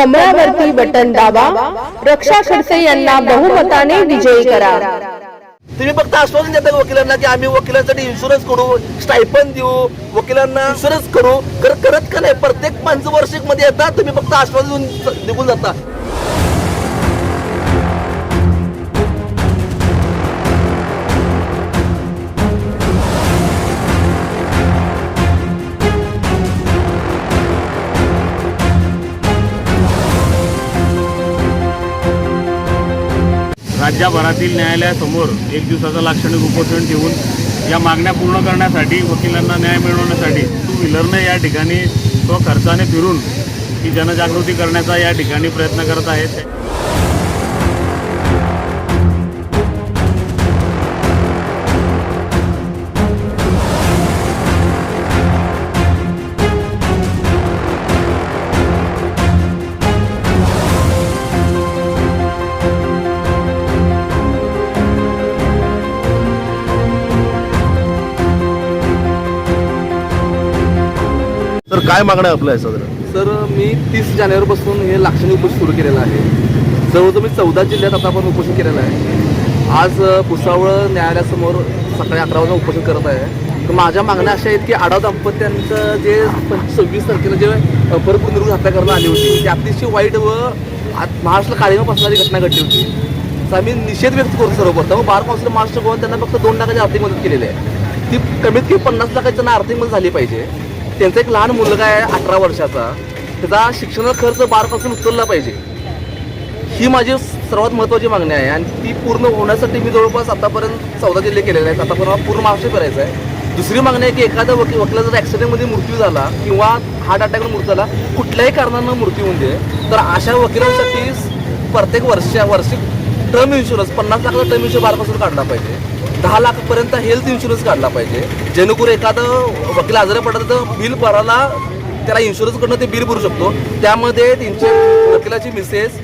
कमळावरती button दाबा. रक्षा खडसे यांना बहुमताने विजयी करा. तुम्ही फक्त आश्वासन देता वकिलांना की आम्ही वकिलांसाठी इन्शुरन्स करू स्टायपन देऊ? वकिलांना इन्शुरन्स करू? करत का नाही? प्रत्येक पंचवार्षिकमध्ये येतात तुम्ही फक्त आश्वासन देऊन निघून जाता. राज्यभरातील न्यायालयासमोर एक दिवसाचं लाक्षणिक उपोषण ठेवून या मागण्या पूर्ण करण्यासाठी वकिलांना न्याय मिळवण्यासाठी टू व्हीलरने या ठिकाणी स्वखर्चाने फिरून ही जनजागृती करण्याचा या ठिकाणी प्रयत्न करत आहेत. तर काय मागणं आहे आपलं आहे साधारण सर मी तीस जानेवारीपासून हे लाक्षणिक उपोषण सुरू केलेलं आहे. जवळजवळ मी चौदा जिल्ह्यात आता आपण उपोषण केलेलं आहे. आज अ, भुसावळ न्यायालयासमोर सकाळी अकरा वाजता उपोषण करत आहे. तर माझ्या मागण्या अशा आहेत की आडा दाम्पत्यांचं जे पंच- सव्वीस तारखेला जे अ, परपुनरुक्त हत्या करण्यात आली होती ती अतिशय वाईट व आत- महाराष्ट्र काळीमा बसणारी घटना घडली होती. तर आम्ही निषेध व्यक्त करतो सर्वप्रथम. बार काउन्सिल महाराष्ट्र गोवा त्यांना फक्त दोन लाखाची आर्थिक मदत केलेली आहे. ती कमीत कमी पन्नास लाखाची त्यांना आर्थिक मदत झाली पाहिजे. त्यांचा एक लहान मुलगा आहे अठरा वर्षाचा. त्याचा शिक्षणाचा खर्च बारपासून उचलला पाहिजे. ही माझी सर्वात महत्त्वाची मागणी आहे आणि ती पूर्ण होण्यासाठी मी जवळपास आतापर्यंत चौदा जिल्हे केलेले आहेत. आतापर्यंत पूर्ण महाराष्ट्र करायचं आहे. दुसरी मागणी आहे की एखादा वकील वकिला जर ॲक्सिडेंटमध्ये मृत्यू झाला किंवा हार्ट अटॅकनं मृत्यू झाला कुठल्याही कारणानं मृत्यू होऊन दे. तर अशा वकिलांसाठी प्रत्येक वर्षा वार्षिक टर्म इन्शुरन्स पन्नास लाखाचा टर्म इन्शुरन्स बारपासून काढला पाहिजे. दहा लाखापर्यंत हेल्थ इन्शुरन्स काढला पाहिजे. जेणेकरून एखादं वकील आजारी पडलं तर बिल भरायला त्याला इन्शुरन्सकडनं ते बिल भरू शकतो. त्यामध्ये त्यांचे वकिलाची मिसेस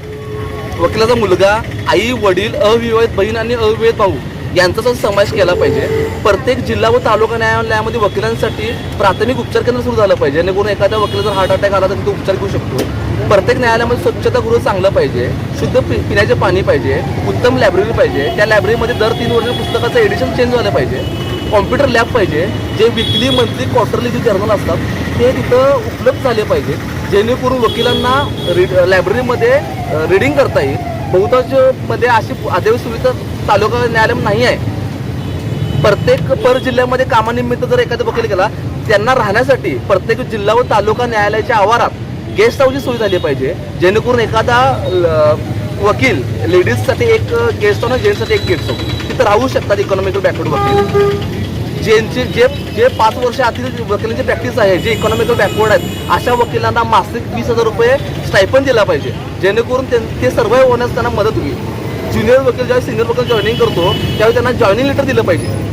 वकिलाचा मुलगा आई वडील अविवाहित बहीण आणि अविवाहित भाऊ यांचा सुद्धा समावेश केला पाहिजे. प्रत्येक जिल्हा व तालुका न्यायालयामध्ये वकिलांसाठी प्राथमिक उपचार केंद्र सुरू झालं पाहिजे. जेणेकरून एखाद्या वकिला जर हार्ट अटॅक आला तर तिथे उपचार घेऊ शकतो. प्रत्येक न्यायालयामध्ये स्वच्छतागृह चांगलं पाहिजे शुद्ध पि पिण्याचे पाणी पाहिजे उत्तम लायब्ररी पाहिजे. त्या लायब्ररीमध्ये दर तीन वर्ष पुस्तकाचं एडिशन चेंज झालं पाहिजे. कॉम्प्युटर लॅब पाहिजे जे विकली मंथली क्वार्टरली जे जर्नल असतात ते तिथं उपलब्ध झाले पाहिजे. जेणेकरून वकिलांना रीड लायब्ररीमध्ये रिडिंग करता येईल. बहुतांशमध्ये अशी अद्याप सुविधा तालुका न्यायालय नाही आहे. प्रत्येक पर जिल्ह्यामध्ये कामानिमित्त जर एखादा वकील गेला त्यांना राहण्यासाठी प्रत्येक जिल्हा व तालुका न्यायालयाच्या आवारात गेस्ट हाऊसची सोय झाली पाहिजे. जेणेकरून एखादा ल- वकील लेडीजसाठी एक गेस्ट हाऊस जेंट्ससाठी एक गेस्ट हाऊस. तिथं राहू शकतात इकॉनॉमिकल बॅकवर्ड वकील. ज्यांचे जे जे पाच वर्ष आतील वकिलांची प्रॅक्टिस आहे जे इकॉनॉमिकल बॅकवर्ड आहेत अशा वकिलांना मासिक वीस हजार रुपये स्टायपन दिला पाहिजे. जेणेकरून ते ते सर्वाईव्ह होण्यास त्यांना मदत होईल. ज्युनियर वकील ज्यावेळी सिनियर वकील जॉईनिंग करतो त्यावेळी त्यांना जॉईनिंग लेटर दिलं पाहिजे.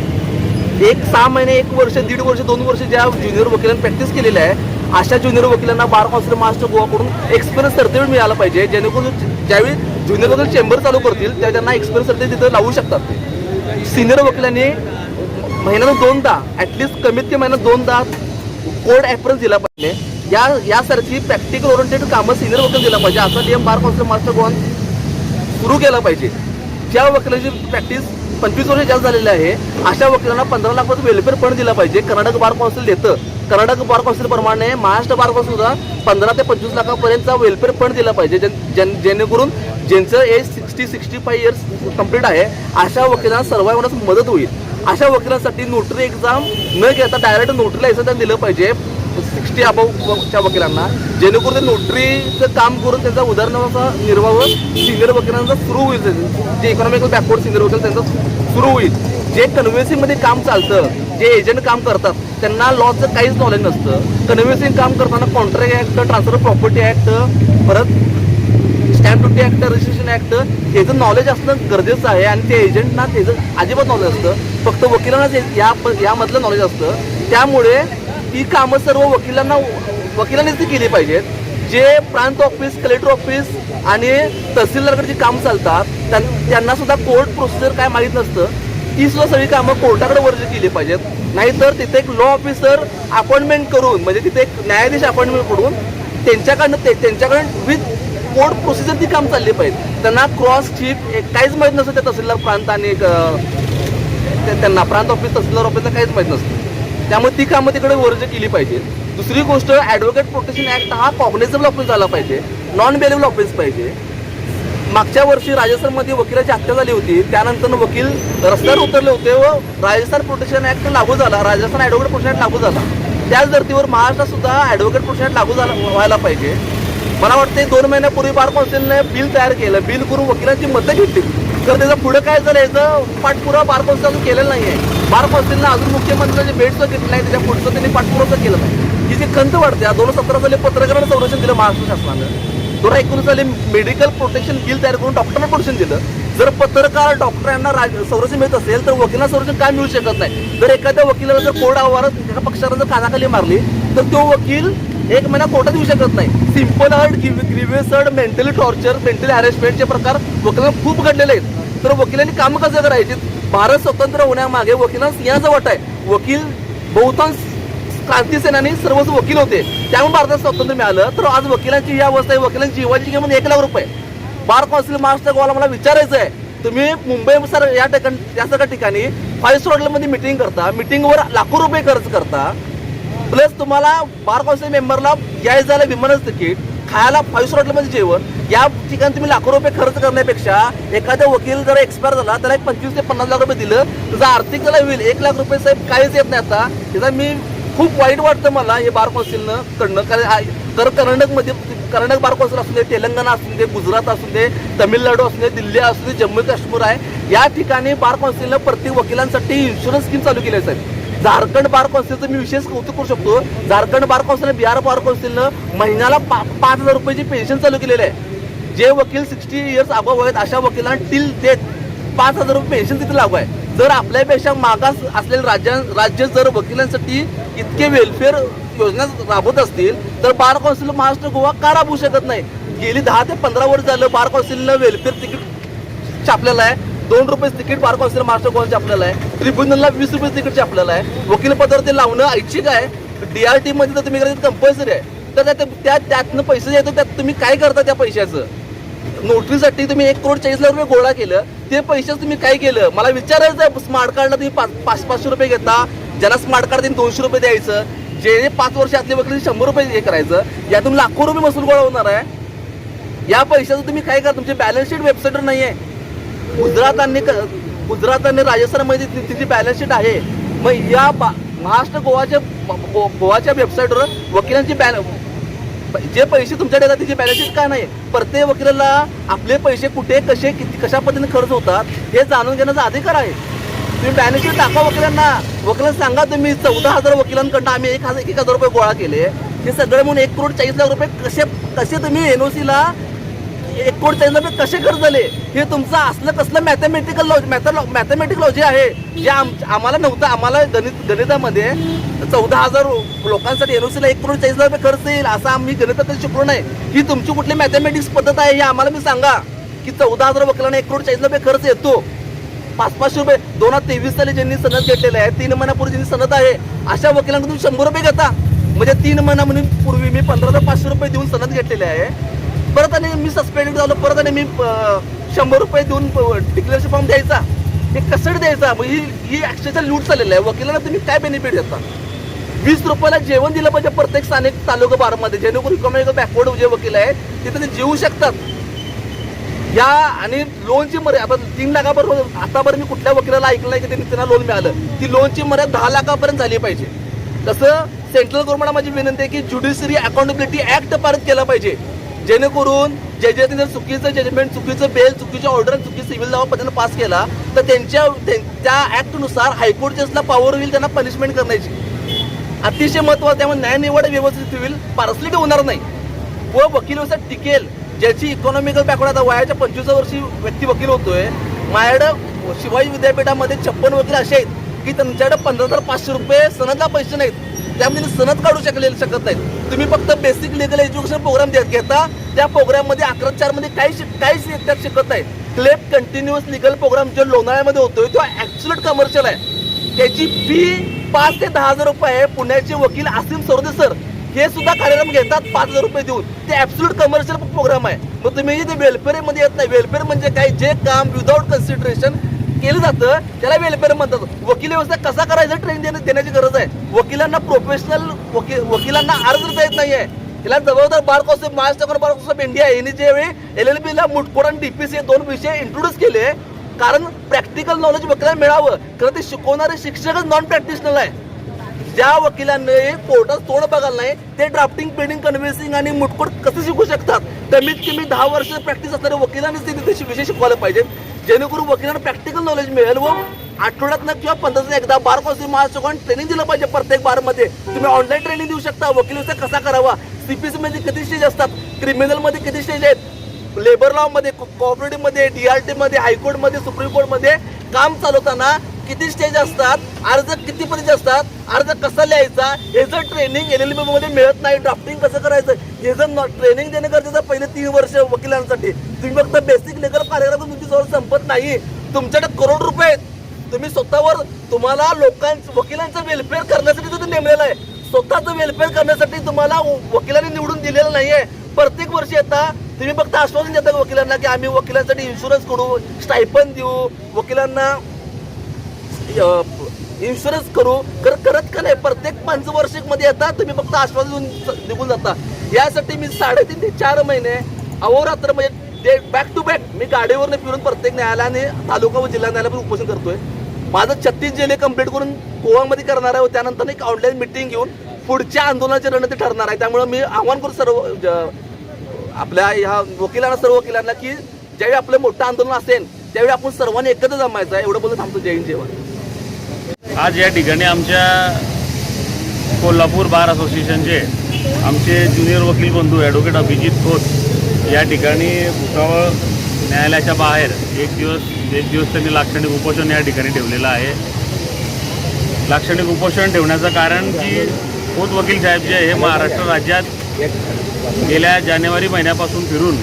एक सहा महिने एक वर्ष दीड वर्ष दोन वर्ष ज्या ज्युनियर वकिलांनी प्रॅक्टिस केलेली आहे अशा ज्युनियर वकिलांना बार कॉन्सिल महाराष्ट्र गोवाकडून एक्सपिरियन्स सर्टिफिकेट मिळालं पाहिजे जेणेकरून ज्यावेळी ज्युनियर वकील चेंबर चालू करतील त्यावेळी त्यांना एक्सपिरियन्स सर्टिफिकेट तिथं लावू शकतात. ते सिनियर वकिलांनी महिन्यानं दोनदा ॲटलिस्ट कमीत कमी महिन्यात दोनदा कोड ॲपरन्स दिला पाहिजे. या यासारखी प्रॅक्टिकल ओरिएंटेड कामं सिनियर वकील दिला पाहिजे. असा नियम बार कॉन्सिल महाराष्ट्र गोवा सुरू केला पाहिजे. ज्या वकिलाची प्रॅक्टिस पंचवीस वर्ष जास्त झालेली आहे अशा वकिलांना पंधरा लाख रुपये वेलफेअर फंड दिला पाहिजे. कर्नाटक बार कौन्सिल देतं. कर्नाटक बार कौन्सिलप्रमाणे महाराष्ट्र बार सुद्धा पंधरा ते पंचवीस लाखापर्यंतचा वेलफेअर फंड दिला पाहिजे. जेण- जेणेकरून ज्यांचं age sixty sixty five years complete आहे अशा वकिलांना सर्वाय होण्यास मदत होईल. अशा वकिलांसाठी नोटरी एक्झाम न घेता डायरेक्ट नोटरी लायसन त्यांना दिलं पाहिजे सिक्स्टी अबावच्या वकिलांना. जेणेकरून ते नोटरीचं काम करून त्यांचा उदाहरणाचा निर्वाह सिनियर वकिलांचा सुरू होईल. जे इकॉनॉमिकल बॅकवर्ड सिनियर वकील त्यांचा सुरू होईल. जे कन्व्हेन्सिंगमध्ये काम चालतं जे एजंट काम करतात त्यांना लॉचं काहीच नॉलेज नसतं. कन्व्हेन्सिंग काम करताना contract act transfer property act परत stamp duty act registration act ह्याचं नॉलेज असणं गरजेचं आहे आणि ते एजंटना त्याचं अजिबात नॉलेज असतं फक्त वकिलांनाच या यामधलं नॉलेज असतं. त्यामुळे ही कामं सर्व वकिलांना वकिलांनीच ती केली पाहिजेत. जे प्रांत ऑफिस कलेक्टर ऑफिस आणि तहसीलदारकडे जी काम चालतात त्यां- त्यांना सुद्धा कोर्ट प्रोसिजर काय माहीत नसतं. ती सुद्धा सगळी कामं कोर्टाकडे वर्ज केली पाहिजेत. नाहीतर तिथे एक लॉ ऑफिसर अपॉइंटमेंट करून म्हणजे तिथे एक न्यायाधीश अपॉइंटमेंट करून त्यांच्याकडनं ते त्यांच्याकडे विथ कोर्ट प्रोसिजर ती काम चालली पाहिजे. त्यांना क्रॉस चीफ काहीच माहीत नसतं त्या तहसीलदार प्रांत आणि त्यांना प्रांत ऑफिस तहसीलदार ऑफिसला काहीच माहीत नसतं. त्यामुळे ती कामं तिकडे वर्ज केली पाहिजे. दुसरी गोष्ट ॲडव्होकेट प्रोटेक्शन ॲक्ट हा कॉग्नेझेबल ऑफिस झाला पाहिजे. नॉन बेलेबल ऑफिस पाहिजे. मागच्या वर्षी राजस्थानमध्ये वकिलाची हत्या झाली होती. त्यानंतर वकील रस्त्यावर उतरले होते व राजस्थान प्रोटेक्शन ऍक्ट लागू झाला. राजस्थान ॲडव्होकेट प्रोटेक्शन ऍक्ट लागू झाला. त्याच धर्तीवर महाराष्ट्रात सुद्धा ॲडव्होकेट प्रोटेक्शन ऍक्ट लागू झाला व्हायला पाहिजे. मला वाटते दोन महिन्यापूर्वी बार कौन्सिलने बिल तयार केलं. बिल करून वकिलांची मतं घेतली. तर त्याचं पुढे काय झालं याचं पाठपुरावा बार कौन्सिल अजून केलेलं नाही आहे बार कौन्सिलनं अजून मुख्यमंत्र्यांची भेट सुद्धा घेतली नाही. त्याच्या पुढचं त्यांनी पाठपुरावा केलं नाही. ही जी खंत वाढते दोन हजार सतरा साली पत्रकारांना संरक्षण दिलं महाराष्ट्र शासनानं दोन हजार एकोणीस साली मेडिकल प्रोटेक्शन बिल तयार करून डॉक्टरांना प्रोटेक्शन दिलं. जर पत्रकार डॉक्टरांना राज- संरक्षण मिळत असेल तर वकिलांना संरक्षण काय मिळू शकत नाही. जर एखाद्या वकिलाला जर कोर्ट आवारात एका पक्षाला जर कानाखाली मारली तर तो वकील एक महिना कोर्टात येऊ शकत नाही. Simple hurt grievous hurt mentally torture mentally हॅरेसमेंटचे प्रकार वकिलांना खूप घडलेले आहेत. तर वकिलांनी कामं कसं करायची? भारत स्वतंत्र होण्यामागे वकिलांना सिंहाचा वाटा आहे. वकील बहुतांश क्रांती सेनानी सर्वच वकील होते. त्यामुळे भारतात स्वातंत्र्य मिळालं. तर आज वकिलांची ही अवस्था आहे. वकिलांची जीवाची किंमत एक लाख रुपये बार कौन्सिल महाराष्ट्र गोवाला मला विचारायचं आहे. तुम्ही मुंबई सर या ठिकाणी या सगळ्या ठिकाणी फाईव्ह स्टारमध्ये मिटिंग करता. मिटिंगवर लाखो रुपये खर्च करता. प्लस तुम्हाला बार कौन्सिल मेंबरला यायला जायला विमानच तिकीट खायला फाईव्ह स्टार हॉटेलमध्ये जेवण. या ठिकाणी तुम्ही लाखो रुपये खर्च करण्यापेक्षा एखादा वकील जर एक्सपायर झाला त्याला एक पंचवीस ते पन्नास लाख रुपये दिलं. त्याचा आर्थिक त्याला होईल. एक लाख रुपये साहेब काहीच येत नाही आता. त्याचा मी खूप वाईट वाटतं मला हे बार कौन्सिलनं कडनं. कारण तर कर्नाटकमध्ये कर्नाटक बार कौन्सिल असू दे तेलंगणा असू दे गुजरात असू दे तमिळनाडू असू दे दिल्ली असू दे जम्मू काश्मीर आहे. या ठिकाणी बार कौन्सिलनं प्रत्येक वकिलांसाठी इन्शुरन्स स्कीम चालू केली आहे झारखंड बार कौन्सिलचं मी विशेष कौतुक करू शकतो. Jharkhand bar council Bihar bar कौन्सिलनं महिन्याला पा पाच हजार रुपयाची पेन्शन चालू केलेलं आहे. जे वकील सिक्स्टी इयर्स अबव आहेत अशा वकिलांना टिल देत पाच हजार रुपये पेन्शन तिथे लागू आहे. जर आपल्यापेक्षा मागास असलेल्या राज्या राज्य जर वकिलांसाठी इतके वेलफेअर योजना राबवत असतील तर बार कौन्सिल महाराष्ट्र गोवा का राबवू शकत नाही? गेली दहा ते पंधरा वर्ष झालं बार कौन्सिलनं वेलफेअर तिकीट छापलेलं आहे. दोन रुपये ticket bar council Maharashtra Goa छापलेलं आहे. ट्रिब्युनलला वीस रुपये तिकीट छापलेलं आहे. वकील पदावर ते लावणं ऐच्छिक आहे. डी आरमध्ये तर तुम्ही कंपल्सरी आहे. तर त्या- त्या त्यातनं पैसे येतो त्यात तुम्ही काय करता त्या पैशाचं? नोटरीसाठी तुम्ही एक करोड चाळीस लाख रुपये गोळा केलं ते पैसेच तुम्ही काय केलं? मला विचारायचं स्मार्ट कार्डला तुम्ही पाच पाच पाचशे रुपये घेता ज्याला स्मार्ट कार्ड त्यांनी दोनशे रुपये द्यायचं जे पाच वर्ष आतले वकील शंभर रुपये हे करायचं यातून लाखो रुपये महसूल गोळा होणार आहे. या पैशाचं तुम्ही काय करा तुमची बॅलन्स शीट वेबसाईटवर नाही आहे गुजरातांनी क- गुजरातांनी राजस्थानमध्ये तिची बॅलन्स शीट आहे. मग या बा- महाराष्ट्र गोवाच्या गो- गोवाच्या वेबसाईटवर वकिलांची बॅल जे पैसे तुमच्याकडे येतात त्याची बॅलन्स का नाही प्रत्येक वकिलाला आपले पैसे कुठे कसे किती कशा पद्धतीने खर्च होतात हे जाणून घेण्याचा अधिकार आहे. तुम्ही बॅलन्स शीट दाखवा वकिलांना. वकिलांना सांगा तुम्ही चौदा हजार वकिलांकडनं आम्ही एक हजार एक हजार रुपये गोळा केले. हे सगळे म्हणून एक करोड चाळीस लाख रुपये कसे कसे तुम्ही एन ओ सीला एक कोट चाळीस रुपये कसे खर्च झाले? हे तुमचं असलं कसलं मॅथमॅटिकल लॉज मॅथमॅटिक लॉजी आहे. जे आम- आम्हाला नव्हतं आम्हाला गणित गणितामध्ये चौदा हजार लोकांसाठी एनओसीला एक करोड चाळीस लाख रुपये खर्च येईल असं आम्ही गणितात शिकलो नाही. ही तुमची कुठली मॅथमॅटिक्स पद्धत आहे हे आम्हाला मी सांगा. की चौदा हजार वकिलांना एक करोड चाळीस लाख रुपये खर्च येतो. पाच पाचशे रुपये दोन हजार तेवीस साली ज्यांनी सनद घेतलेले आहे तीन महिन्यापूर्वी ज्यांनी सनद आहे अशा वकिलांना तुम्ही शंभर रुपये घेता. म्हणजे तीन महिना म्हणून पूर्वी मी पंधरा हजार पाचशे रुपये देऊन सनद घेतलेले आहे. परत आणि मी सस्पेंडेड झालो परत आणि मी शंभर रुपये देऊन डिक्लेरेशन फॉर्म द्यायचा. हे कसं द्यायचा? मग ही ही अक्षरशः लूट चाललेला आहे. वकिलांना तुम्ही काय बेनिफिट देता? वीस रुपयाला जेवण दिलं पाहिजे प्रत्येक स्थानिक तालुका बारमध्ये. जेणेकरून इकॉनॉमिक बॅकवर्ड जे वकील आहे तिथे ते जेवू शकतात. या आणि लोनची मर्यादा आता तीन लाखापर्यंत आतापर्यंत मी कुठल्या वकिलाला ऐकलं नाही की त्यांनी त्यांना लोन मिळालं. ती लोनची मर्यादा दहा लाखापर्यंत झाली पाहिजे. तसं सेंट्रल गव्हर्नमेंटला माझी विनंती आहे की ज्युडिशरी अकाउंटेबिलिटी ऍक्ट पारित केला पाहिजे. जेणेकरून जे जे जर चुकीचं जजमेंट चुकीचं बेल चुकीचं ऑर्डर चुकीचं सिव्हिल दावा पद्धतीनं पास केला तर त्यांच्या त्यां- त्या ऍक्टनुसार हायकोर्ट जजला पॉवर होईल त्यांना पनिशमेंट करण्याची. अतिशय महत्वाचं त्यामुळे न्यायनिवड व्यवस्थित होईल पार्सलिटी होणार नाही. व वकील व्यवस्था टिकेल ज्याची इकॉनॉमिकल बॅकवर्ड आता वयाच्या पंचवीस वर्षी व्यक्ती वकील होतोय. माझ्याकडं शिवाजी विद्यापीठामध्ये छप्पन वकील असे आहेत. की त्यांच्याकडे पंधरा हजार पाचशे रुपये सनदला पैसे नाहीत. त्यामुळे सनद काढू शकले शकत नाहीत. तुम्ही फक्त बेसिक लिगल एज्युकेशन प्रोग्राम घेता. त्या प्रोग्राममध्ये अकरा चारमध्ये काही शिक- काहीच त्यात शिकत नाही क्लेप कंटिन्युअस लिगल प्रोग्राम जो लोणाळ्यामध्ये होतोय तो ऍक्च्युअल कमर्शियल आहे. त्याची फी पाच ते दहा हजार रुपये आहे. पुण्याचे वकील आसिम सरदे सर हे सुद्धा कार्यक्रम घेतात पाच हजार रुपये देऊन. ते ॲब्सुलट कमर्शियल प्रोग्राम आहे. मग तुम्ही जे वेलफेअरमध्ये येत नाही. वेलफेअर म्हणजे काय? जे काम विदाऊट कन्सिडरेशन केलं जातं त्याला वेलफेअर म्हणतात. वकील व्यवस्था कसा करायचं ट्रेनिंग देणं देण्याची गरज आहे. वकिलांना प्रोफेशनल वकील वकिलांना अर्ज देता येत नाहीये. तिला जबाबदार bar council Maharashtra bar council India यांनी ज्यावेळी एल एल बीला मुटकोड आणि डीपीसी दोन विषय इंट्रोड्यूस केले कारण प्रॅक्टिकल नॉलेज वकिलांना मिळावं. कारण ते शिकवणारे शिक्षकच नॉन प्रॅक्टिशनल आहे ज्या वकिलांनी कोर्टात तोंड बघायला नाही ते ड्राफ्टिंग पेडिंग कन्व्हिन्सिंग आणि मुटकोड कसे शिकू शकतात? कमीत कमी दहा वर्ष प्रॅक्टिस असणाऱ्या वकिलांनीच ते तिथे विषय शिकवायला पाहिजेत जेणेकरून वकिलांना प्रॅक्टिकल नॉलेज मिळेल व आठवड्यातनं किंवा पंधरा एकदा बार कौन्सिल महाराष्ट्र ट्रेनिंग दिलं पाहिजे प्रत्येक बारमध्ये. तुम्ही ऑनलाईन ट्रेनिंग देऊ शकता. वकील व्यवसाय कसा करावा? सीपीसी मध्ये किती स्टेज असतात? क्रिमिनलमध्ये किती स्टेज आहेत? लेबर लॉ मध्ये कोऑपरेटिव्हमध्ये डीआरटी मध्ये हायकोर्टमध्ये सुप्रीम कोर्टमध्ये काम चालवताना किती स्टेज असतात? अर्ज किती पर्यंत असतात? अर्ज कसा लिहायचा? हे जर ट्रेनिंग एल एल बी मध्ये मिळत नाही ड्राफ्टिंग कसं करायचं? हे जर ट्रेनिंग देणं गरजेचं पहिले तीन वर्ष वकिलांसाठी. तुम्ही फक्त बेसिक लेगल कार्यक्रम तुमची जवळ संपत नाही. तुमच्याकडे करोड रुपये आहेत. तुम्ही स्वतःवर तुम्हाला लोकांचं वकिलांचं वेलफेअर करण्यासाठी तुम्ही नेमलेलं आहे. स्वतःचं वेलफेअर करण्यासाठी तुम्हाला वकिलांनी निवडून दिलेलं नाहीये. प्रत्येक वर्षी येता तुम्ही फक्त आश्वासन देता वकिलांना की आम्ही वकिलांसाठी इन्शुरन्स करू स्टायपन देऊ? वकिलांना इन्शुरन्स करू. कर करत का नाही? प्रत्येक पंचवार्षिक येता येतात तुम्ही फक्त आश्वासन देऊन निघून जाता. यासाठी मी साडेतीन ते चार महिने अहोरात्र म्हणजे बॅक टू बॅक मी गाडीवरनं फिरून प्रत्येक न्यायालयाने तालुका व जिल्हा न्यायालयात उपोषण करतोय. माझं छत्तीस जिल्हे कंप्लीट करून गोवामध्ये करणार आहे त्यानंतर एक ऑनलाईन मिटिंग घेऊन पुढच्या आंदोलनाची रणनीती ठरणार आहे. त्यामुळे मी आव्हान करू सर्व ज- आपल्या ह्या वकिलांना सर्व वकिलांना की ज्यावेळी आपलं मोठं आंदोलन असेल त्यावेळी आपण सर्वांनी एकत्र जमायचं आहे. एवढं बोलून थांबतो. जय हिंद आज या ठिकाणी आमच्या कोल्हापूर बार असोसिएशनचे आमचे ज्युनियर वकील बंधू ॲडव्होकेट अभिजित खोत या ठिकाणी भुसावळ न्यायालयाच्या बाहेर एक दिवस एक दिवस त्यांनी लाक्षणिक उपोषण या ठिकाणी ठेवलेलं आहे. लाक्षणिक उपोषण ठेवण्याचं कारण की खोत वकील साहेब जे हे महाराष्ट्र राज्यात गेल्या जानेवारी महिन्यापासून फिरून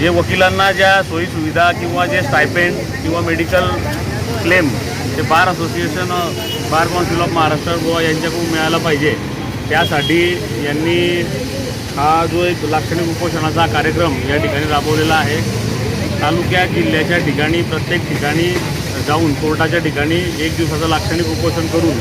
जे वकिलांना ज्या सोयीसुविधा किंवा जे स्टायपेंड किंवा मेडिकल क्लेम ते bar association bar council of Maharashtra Goa यांच्याकडून मिळायला पाहिजे. त्यासाठी यांनी हा जो एक लाक्षणिक उपोषणाचा कार्यक्रम या ठिकाणी राबवलेला आहे. तालुक्या जिल्ह्याच्या ठिकाणी प्रत्येक ठिकाणी जाऊन कोर्टाच्या ठिकाणी एक दिवसाचं लाक्षणिक उपोषण करून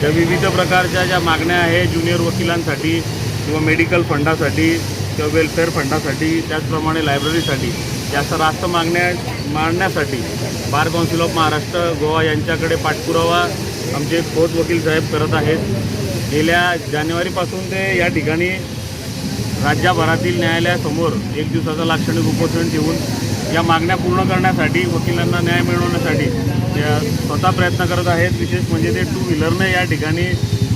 त्या विविध प्रकारच्या ज्या मागण्या आहे ज्युनियर वकिलांसाठी किंवा मेडिकल फंडासाठी किंवा वेलफेअर फंडासाठी त्याचप्रमाणे लायब्ररीसाठी जास्त रास्त मागण्या मांडण्यासाठी bar council of Maharashtra Goa यांच्याकडे पाठपुरावा आमचे खोत वकील साहेब करत आहेत. गेल्या जानेवारीपासून ते या ठिकाणी राज्यभरातील न्यायालयासमोर एक दिवसाचं लाक्षणिक उपोषण ठेवून या मागण्या पूर्ण करण्यासाठी वकिलांना न्याय मिळवण्यासाठी स्वतः प्रयत्न करत आहेत. विशेष म्हणजे ते टू व्हीलरने या ठिकाणी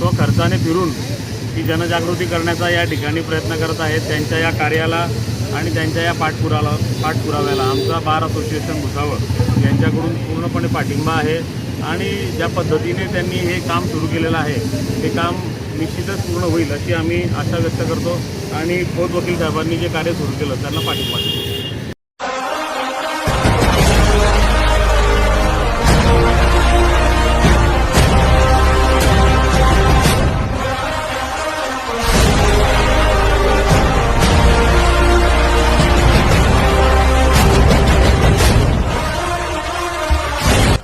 तो खर्चाने फिरून ही जनजागृती करण्याचा या ठिकाणी प्रयत्न करत आहेत. त्यांच्या या कार्याला आणि त्यांच्या या पाठपुराला पाठपुराव्याला आमचा बार असोसिएशन भुसावळ यांच्याकडून पूर्णपणे पाठिंबा आहे. आणि ज्या पद्धतीने त्यांनी हे काम सुरू केलेलं आहे ते काम निश्चितच पूर्ण होईल अशी आम्ही आशा व्यक्त करतो. आणि खोत वकील साहेबांनी जे कार्य सुरू केलं त्यांना पाठिंबा